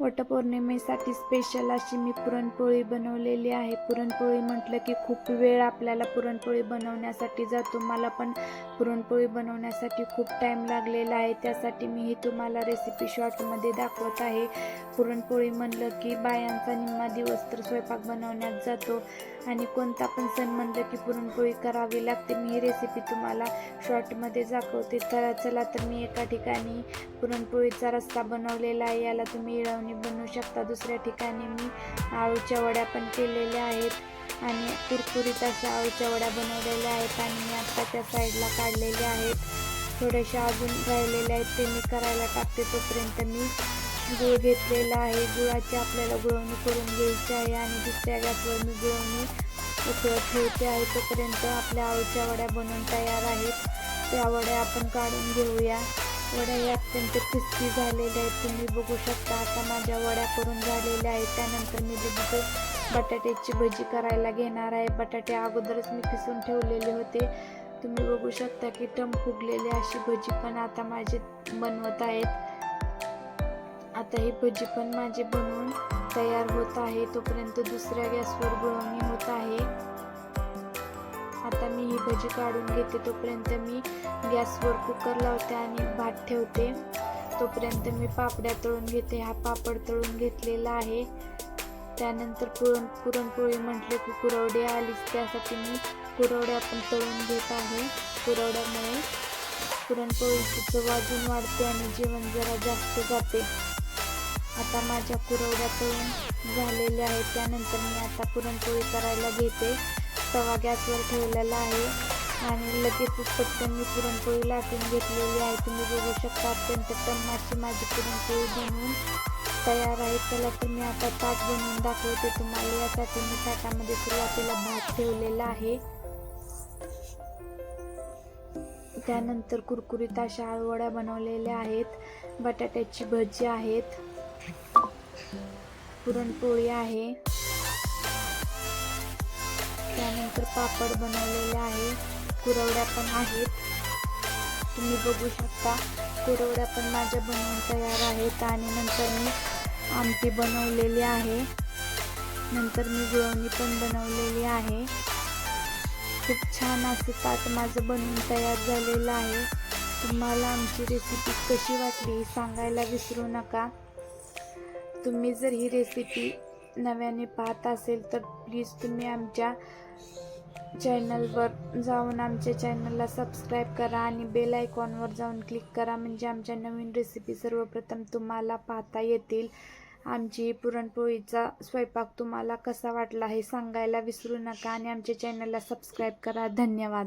वटपौर्णिमेसाठी special अशी मी पुरणपोळी बनवलेली आहे. पुरणपोळी म्हटलं की खूप वेळ आपल्याला पुरणपोळी बनवण्यासाठी जातो. मला पण पुरणपोळी बनवण्यासाठी खूप टाईम लागलेला आहे. त्यासाठी मी ही तुम्हाला रेसिपी शॉर्टमध्ये दाखवत आहे. पुरणपोळी म्हणलं की बायांचा निम्मा दिवस तर स्वयंपाक बनवण्यात जातो. आणि कोणता पण सण म्हणलं की पुरणपोळी करावी लागते. मी ही रेसिपी तुम्हाला शॉर्टमध्ये दाखवते. तर चला तर मी एका ठिकाणी पुरणपोळीचा रस्ता बनवलेला आहे. याला तुम्ही इळवणी बनवू शकता. दुसऱ्या ठिकाणी मी आळूच्या वड्या पण केलेल्या आहेत आणि कुरकुरीत अशा आळूच्या वड्या बनवलेल्या आहेत आणि मी आत्ता त्या साईडला काढलेल्या आहेत. थोड्याशा अजून राहिलेल्या आहेत ते मी करायला टाकते. तोपर्यंत मी गुळ घेतलेला आहे. गुळाची आपल्याला गुळवणी करून घ्यायची आहे आणि दुसऱ्या गॅसवर मी गुळवणी उकळत ठेवते आहे. तोपर्यंत आपल्या आळूच्या वड्या बनवून तयार आहेत. त्या वड्या आपण काढून घेऊया. वड्या अत्यंत क्रिस्पी झालेल्या आहेत. तुम्ही बघू शकता आता माझ्या वड्या करून झालेल्या आहेत. त्यानंतर मी तिथे बटाट्याची भजी करायला घेणार आहे. बटाटे अगोदरच मी किसून ठेवलेले होते. तुम्ही बघू शकता की टम फुगलेली अशी भजी पण आता माझे बनवत आहेत. आता ही भजी पण माझी बनवून तयार होत आहे. तोपर्यंत दुसऱ्या गॅसवर गुळवणी होत आहे. आता मी ही भजी काढून घेते. तोपर्यंत मी गॅसवर कुकर लावते आणि भात ठेवते. तोपर्यंत मी पापड्या तळून घेते. हा पापड तळून घेतलेला आहे. त्यानंतर पुरण पुरणपोळी म्हटलं की कुरवडी आलीच. त्यासाठी मी कुरवड्या पण तळून घेत आहे. कुरवड्यामुळे पुरणपोळीची चव अजून वाढते आणि जेवण जरा जास्त जाते. आता माझ्या कुरवड्या तळून झालेल्या आहेत. त्यानंतर मी आता पुरणपोळी करायला घेते. तवा गॅसवर ठेवलेला आहे. आणि लगेचच पटकन मी पुरणपोळी लाटून घेतलेली आहे. तुम्ही बघू शकता अत्यंत टम्माची माझी पुरणपोळी बनवून तयार आहे. त्याला तर मी आता ताट बनवून दाखवते तुम्हाला. यासाठी मी ताटामध्ये सुरुवातीला भात ठेवलेला आहे. त्यानंतर कुरकुरीत अशा आळवड्या बनवलेल्या आहेत. बटाट्याची भजी आहेत. पुरणपोळी आहे. त्यानंतर पापड बनवलेले आहे. कुरवड्या पण आहेत. तुम्ही बघू शकता कुरवड्या पण माझ्या बनवून तयार आहेत आणि नंतर मी आमटी बनवलेली आहे. नंतर मी गुळवणी पण बनवलेली आहे. खूप छान असे ताट माझं बनवून तयार झालेलं आहे. तुम्हाला आमची रेसिपी कशी वाटली सांगायला विसरू नका. तुम्ही जर ही रेसिपी नव्याने पाहत असेल तर प्लीज तुम्ही आमच्या चॅनलवर जाऊन आमच्या चॅनलला सबस्क्राईब करा आणि बेल आयकॉनवर जाऊन क्लिक करा. म्हणजे आमच्या नवीन रेसिपी सर्वप्रथम तुम्हाला पाहता येतील. आमची पुरणपोळीचा स्वयंपाक तुम्हाला कसा वाटला हे सांगायला विसरू नका आणि आमच्या चॅनलला सबस्क्राईब करा. धन्यवाद.